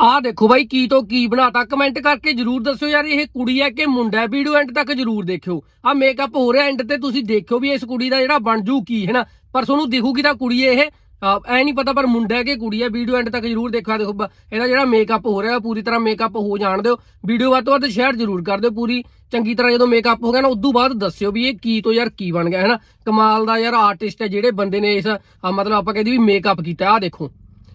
ਆਹ ਦੇਖੋ ਬਾਈ ਕੀ ਤੋਂ ਕੀ ਬਣਾਤਾ। ਕਮੈਂਟ ਕਰਕੇ ਜਰੂਰ ਦੱਸਿਓ ਯਾਰ, ਇਹ ਕੁੜੀ ਹੈ ਕਿ ਮੁੰਡਾ ਹੈ? ਵੀਡੀਓ ਐਂਡ ਤੱਕ ਜਰੂਰ ਦੇਖਿਓ। ਆ ਮੇਕਅਪ ਹੋ ਰਿਹਾ ਐਂਡ ਤੇ, ਤੁਸੀਂ ਦੇਖਿਓ ਵੀ ਇਸ ਕੁੜੀ ਦਾ ਜਿਹੜਾ ਬਣ ਜੂ ਕੀ, ਹੈ ਨਾ? ਪਰ ਤੁਹਾਨੂੰ ਦਿਖੂਗੀ ਤਾਂ ਕੁੜੀ ਇਹ, ਅਹ, ਐ ਨਹੀਂ ਪਤਾ ਪਰ ਮੁੰਡਾ ਹੈ ਕਿ ਕੁੜੀ ਹੈ। ਵੀਡੀਓ ਐਂਡ ਤੱਕ ਜਰੂਰ ਦੇਖਿਆ ਦੇਖੋ ਇਹਦਾ ਜਿਹੜਾ ਮੇਕਅਪ ਹੋ ਰਿਹਾ, ਪੂਰੀ ਤਰ੍ਹਾਂ ਮੇਕਅਪ ਹੋ ਜਾਣ ਦਿਓ। ਵੀਡੀਓ ਵੱਧ ਤੋਂ ਵੱਧ ਸ਼ੇਅਰ ਜਰੂਰ ਕਰ ਦਿਓ ਪੂਰੀ। ਚੰਗੀ ਤਰ੍ਹਾਂ ਜਦੋਂ ਮੇਕਅਪ ਹੋ ਗਿਆ ਨਾ, ਉਦੋਂ ਬਾਅਦ ਦੱਸਿਓ ਵੀ ਇਹ ਕੀ ਤੋਂ ਯਾਰ ਕੀ ਬਣ ਗਿਆ, ਹੈ ਨਾ? ਕਮਾਲ ਦਾ ਯਾਰ ਆਰਟਿਸਟ ਹੈ ਜਿਹੜੇ ਬੰਦੇ ਨੇ ਇਸ ਮਤਲਬ ਆਪਾਂ ਕਹਿੰਦੇ ਵੀ ਮੇਕਅਪ ਕੀਤਾ। ਆ ਦੇਖੋ।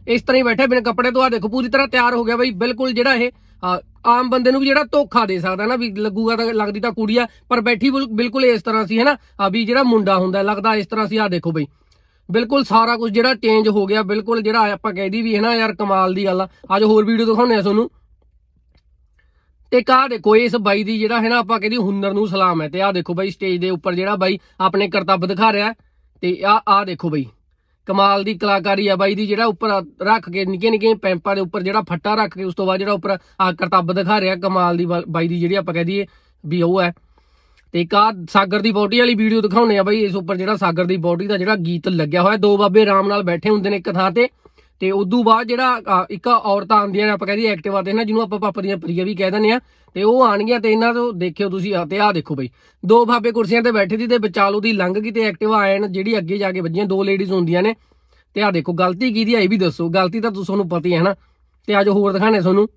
ਇਸ ਤਰ੍ਹਾਂ ਹੀ ਬੈਠੇ ਬਿਨ ਕੱਪੜੇ ਤੋਂ। ਆ ਦੇਖੋ, ਪੂਰੀ ਤਰ੍ਹਾਂ ਤਿਆਰ ਹੋ ਗਿਆ ਬਈ। ਬਿਲਕੁਲ ਜਿਹੜਾ ਇਹ ਆਮ ਬੰਦੇ ਨੂੰ ਵੀ ਜਿਹੜਾ ਧੋਖਾ ਦੇ ਸਕਦਾ ਨਾ, ਵੀ ਲੱਗੂਗਾ ਤਾਂ ਲੱਗਦੀ ਤਾਂ ਕੁੜੀ ਆ, ਪਰ ਬੈਠੀ ਬਿਲਕੁਲ ਇਸ ਤਰ੍ਹਾਂ ਸੀ, ਹੈਨਾ? ਆ ਵੀ ਜਿਹੜਾ ਮੁੰਡਾ ਹੁੰਦਾ, ਲੱਗਦਾ ਇਸ ਤਰ੍ਹਾਂ ਸੀ। ਆ ਦੇਖੋ ਬਈ, ਬਿਲਕੁਲ ਸਾਰਾ ਕੁਝ ਜਿਹੜਾ ਚੇਂਜ ਹੋ ਗਿਆ, ਬਿਲਕੁਲ ਜਿਹੜਾ ਆਪਾਂ ਕਹਿਦੀ ਵੀ ਹੈ ਯਾਰ ਕਮਾਲ ਦੀ ਗੱਲ ਆ। ਅੱਜ ਹੋਰ ਵੀਡੀਓ ਦਿਖਾਉਂਦੇ ਆ ਤੁਹਾਨੂੰ। ਤੇ ਕਾ ਦੇਖੋ, ਇਸ ਬਾਈ ਦੀ ਜਿਹੜਾ ਹੈ ਨਾ ਆਪਾਂ ਕਹਿੰਦੀ ਹੁਨਰ ਨੂੰ ਸਲਾਮ ਹੈ। ਤੇ ਆ ਦੇਖੋ ਬਾਈ ਸਟੇਜ ਦੇ ਉੱਪਰ ਜਿਹੜਾ ਬਾਈ ਆਪਣੇ ਕਰਤੱਵ ਦਿਖਾ ਰਿਹਾ ਤੇ ਆ ਆ ਦੇਖੋ ਬਾਈ। ਕਮਾਲ ਦੀ ਕਲਾਕਾਰੀ ਆ ਬਾਈ ਦੀ, ਜਿਹੜਾ ਉੱਪਰ ਰੱਖ ਕੇ ਨਿੱਕੇ ਨਿੱਕੇ ਪੈਂਪਾਂ ਦੇ ਉੱਪਰ ਜਿਹੜਾ ਫੱਟਾ ਰੱਖ ਕੇ ਉਸ ਤੋਂ ਬਾਅਦ ਜਿਹੜਾ ਉੱਪਰ ਆ ਕਰਤੱਬ ਦਿਖਾ ਰਿਹਾ ਕਮਾਲ ਦੀ ਬਾਈ ਦੀ ਜਿਹੜੀ ਆਪਾਂ ਕਹਿ ਦਈਏ ਵੀ ਉਹ ਹੈ। ਤੇ ਇੱਕ ਆਹ ਸਾਗਰ ਦੀ ਬੋਡੀ ਵਾਲੀ ਵੀਡੀਓ ਦਿਖਾਉਣੇ ਆ ਬਾਈ, ਇਸ ਉੱਪਰ ਜਿਹੜਾ ਸਾਗਰ ਦੀ ਬੋਡੀ ਦਾ ਜਿਹੜਾ ਗੀਤ ਲੱਗਿਆ ਹੋਇਆ, ਦੋ ਬਾਬੇ ਆਰਾਮ ਨਾਲ ਬੈਠੇ ਹੁੰਦੇ ਨੇ ਇੱਕ ਥਾਂ ਤੇ। ਤੇ ਉਦੋਂ ਬਾਅਦ ਜਿਹੜਾ ਇੱਕ ਔਰਤਾਂ ਆਉਂਦੀਆਂ ਨੇ, ਆਪਾਂ ਕਹਿੰਦੇ ਐਕਟਿਵਾ ਤੇ ਨਾ ਜਿਹਨੂੰ ਆਪਾਂ ਪਾਪਾ ਦੀਆਂ ਪ੍ਰੀਆ ਵੀ ਕਹਿ ਦਿੰਦੇ ਆ, ਤੇ ਉਹ ਆਣਗੀਆਂ ਤੇ ਇਹਨਾਂ ਤੋਂ ਦੇਖਿਓ ਤੁਸੀਂ ਤੇ ਆਹ ਦੇਖੋ ਬਈ। ਦੋ ਬਾਬੇ ਕੁਰਸੀਆਂ ਤੇ ਬੈਠੇ ਸੀ ਤੇ ਵਿਚਾਲ ਉਹਦੀ ਲੰਘ ਗਈ ਤੇ ਐਕਟਿਵਾ ਆਇਨ ਜਿਹੜੀ ਅੱਗੇ ਜਾ ਕੇ ਵੱਜੀਆਂ, ਦੋ ਲੇਡੀਜ਼ ਹੁੰਦੀਆਂ ਨੇ। ਤੇ ਆਹ ਦੇਖੋ, ਗਲਤੀ ਕੀ ਦੀ ਆ, ਇਹ ਵੀ ਦੱਸੋ। ਗਲਤੀ ਤਾਂ ਤੁਹਾਨੂੰ ਪਤਾ ਹੀ ਹੈ ਨਾ। ਤੇ ਅੱਜ ਹੋਰ ਦਿਖਾਣੇ ਤੁਹਾਨੂੰ।